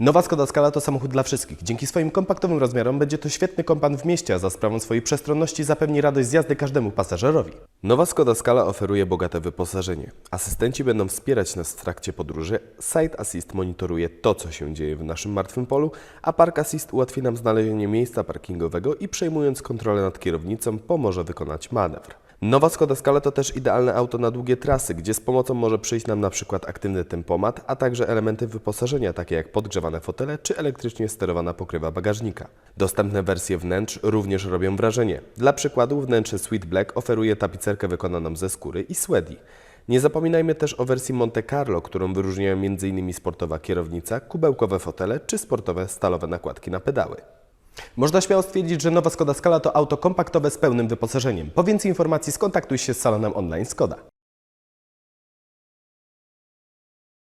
Nowa Skoda Scala to samochód dla wszystkich. Dzięki swoim kompaktowym rozmiarom będzie to świetny kompan w mieście, a za sprawą swojej przestronności zapewni radość z jazdy każdemu pasażerowi. Nowa Skoda Scala oferuje bogate wyposażenie. Asystenci będą wspierać nas w trakcie podróży, Site Assist monitoruje to, co się dzieje w naszym martwym polu, a Park Assist ułatwi nam znalezienie miejsca parkingowego i przejmując kontrolę nad kierownicą pomoże wykonać manewr. Nowa Skoda Scala to też idealne auto na długie trasy, gdzie z pomocą może przyjść nam na przykład aktywny tempomat, a także elementy wyposażenia takie jak podgrzewane fotele czy elektrycznie sterowana pokrywa bagażnika. Dostępne wersje wnętrz również robią wrażenie. Dla przykładu wnętrze Sweet Black oferuje tapicerkę wykonaną ze skóry i sweaty. Nie zapominajmy też o wersji Monte Carlo, którą wyróżniają m.in. sportowa kierownica, kubełkowe fotele czy sportowe stalowe nakładki na pedały. Można śmiało stwierdzić, że nowa Skoda Scala to auto kompaktowe z pełnym wyposażeniem. Po więcej informacji skontaktuj się z salonem online Skoda.